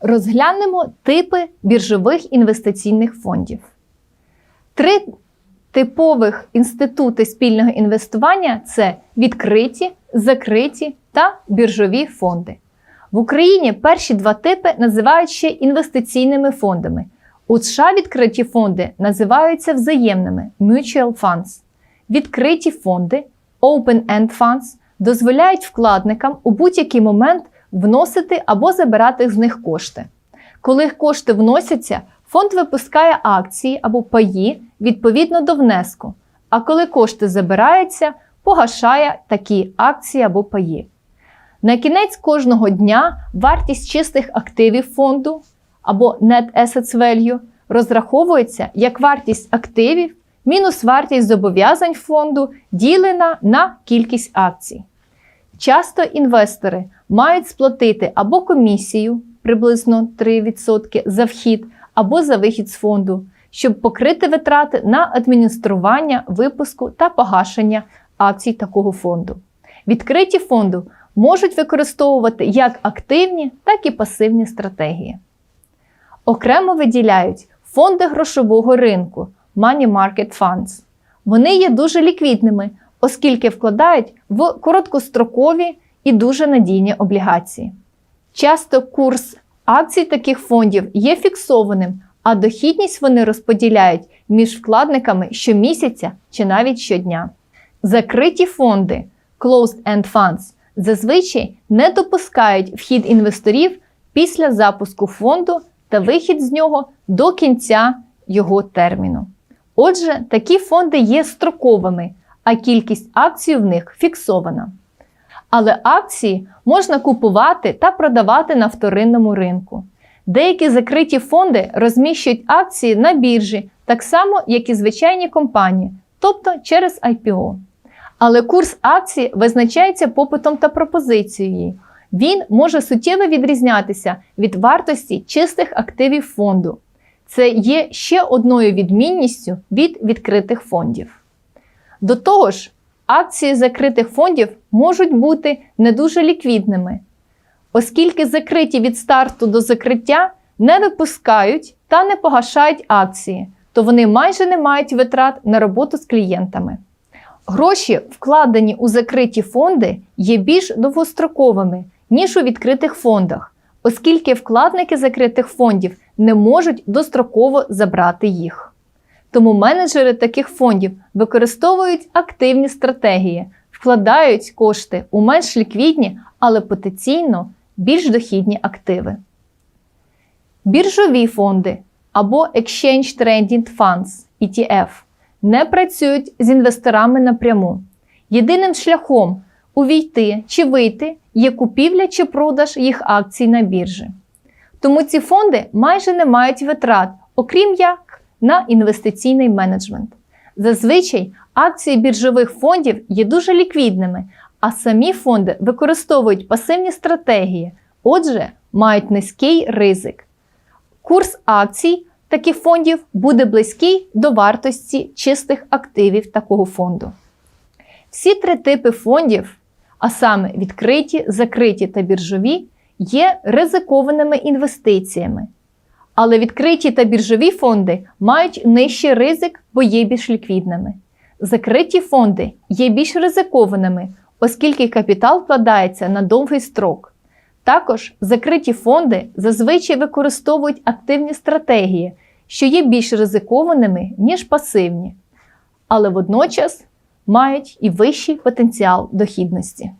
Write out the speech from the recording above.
Розглянемо типи біржових інвестиційних фондів. Три типових інститути спільного інвестування це відкриті, закриті та біржові фонди. В Україні перші два типи називають ще інвестиційними фондами. У США відкриті фонди називаються взаємними mutual funds. Відкриті фонди open-end funds дозволяють вкладникам у будь-який момент вносити або забирати з них кошти. Коли кошти вносяться, фонд випускає акції або паї відповідно до внеску. А коли кошти забираються, погашає такі акції або паї. На кінець кожного дня вартість чистих активів фонду або Net Assets Value розраховується як вартість активів мінус вартість зобов'язань фонду ділена на кількість акцій. Часто інвестори мають сплатити або комісію приблизно 3% за вхід, або за вихід з фонду, щоб покрити витрати на адміністрування, випуску та погашення акцій такого фонду. Відкриті фонди можуть використовувати як активні, так і пасивні стратегії. Окремо виділяють фонди грошового ринку Money Market Funds. Вони є дуже ліквідними, оскільки вкладають в короткострокові і дуже надійні облігації. Часто курс акцій таких фондів є фіксованим, а дохідність вони розподіляють між вкладниками щомісяця чи навіть щодня. Закриті фонди Closed-End Funds зазвичай не допускають вхід інвесторів після запуску фонду та вихід з нього до кінця його терміну. Отже, такі фонди є строковими, а кількість акцій в них фіксована. Але акції можна купувати та продавати на вторинному ринку. Деякі закриті фонди розміщують акції на біржі, так само, як і звичайні компанії, тобто через IPO. Але курс акції визначається попитом та пропозицією. Він може суттєво відрізнятися від вартості чистих активів фонду. Це є ще одною відмінністю від відкритих фондів. До того ж, акції закритих фондів можуть бути не дуже ліквідними, оскільки закриті від старту до закриття не випускають та не погашають акції, то вони майже не мають витрат на роботу з клієнтами. Гроші, вкладені у закриті фонди, є більш довгостроковими, ніж у відкритих фондах, оскільки вкладники закритих фондів не можуть достроково забрати їх. Тому менеджери таких фондів використовують активні стратегії, вкладають кошти у менш ліквідні, але потенційно більш дохідні активи. Біржові фонди або Exchange Traded Funds ETF не працюють з інвесторами напряму. Єдиним шляхом увійти чи вийти є купівля чи продаж їх акцій на біржі. Тому ці фонди майже не мають витрат, окрім як на інвестиційний менеджмент. Зазвичай акції біржових фондів є дуже ліквідними, а самі фонди використовують пасивні стратегії, отже, мають низький ризик. Курс акцій таких фондів буде близький до вартості чистих активів такого фонду. Всі три типи фондів, а саме відкриті, закриті та біржові, є ризикованими інвестиціями. Але відкриті та біржові фонди мають нижчий ризик, бо є більш ліквідними. Закриті фонди є більш ризикованими, оскільки капітал вкладається на довгий строк. Також закриті фонди зазвичай використовують активні стратегії, що є більш ризикованими, ніж пасивні, але водночас мають і вищий потенціал дохідності.